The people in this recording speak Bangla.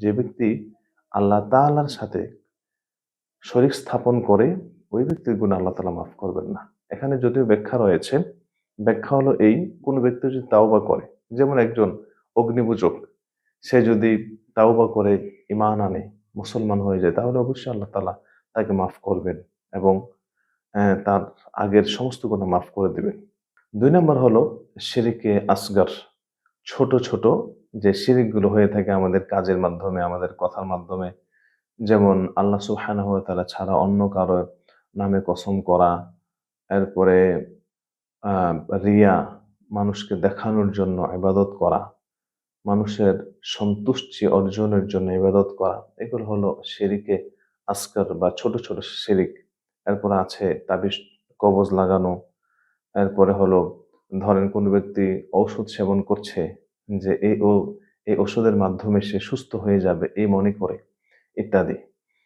যে ব্যক্তি আল্লাহ তাআলার সাথে শরীর স্থাপন করে, ওই ব্যক্তির গুণ আল্লাহ তাআলা মাফ করবেন না। এখানে যদিও ব্যাখ্যা রয়েছে, ব্যাখ্যা হলো এই, কোন ব্যক্তি যদি তাওবা করে, যেমন একজন অগ্নিপূজক, সে যদি তাওবা করে ইমান আনে, মুসলমান হয়ে যায়, তাহলে অবশ্যই আল্লাহ তাআলা তাকে মাফ করবেন এবং তার আগের সমস্ত গুণা মাফ করে দিবেন। দুই নম্বর হলো, শিরিকে আসগার। ছোট ছোট যে শিরিকগুলো হয়ে থাকে আমাদের কাজের মাধ্যমে, আমাদের কথার মাধ্যমে, যেমন আল্লাহ সুবহানাহু ওয়া তাআলা ছাড়া অন্য কারও নামে কসম করা, এরপরে রিয়া, মানুষকে দেখানোর জন্য ইবাদত করা, মানুষের সন্তুষ্টি অর্জনের জন্য ইবাদত করা, এগুলো হলো শিরিকে আসকার বা ছোট ছোট শিরিক। এরপরে আছে তাবিজ কবজ লাগানো, এরপরে হলো ধরেন কোন ব্যক্তি ঔষধ সেবন করছে যে এই ও এই ওষুধের মাধ্যমে সে সুস্থ হয়ে যাবে এই মনে করে, ইত্যাদি।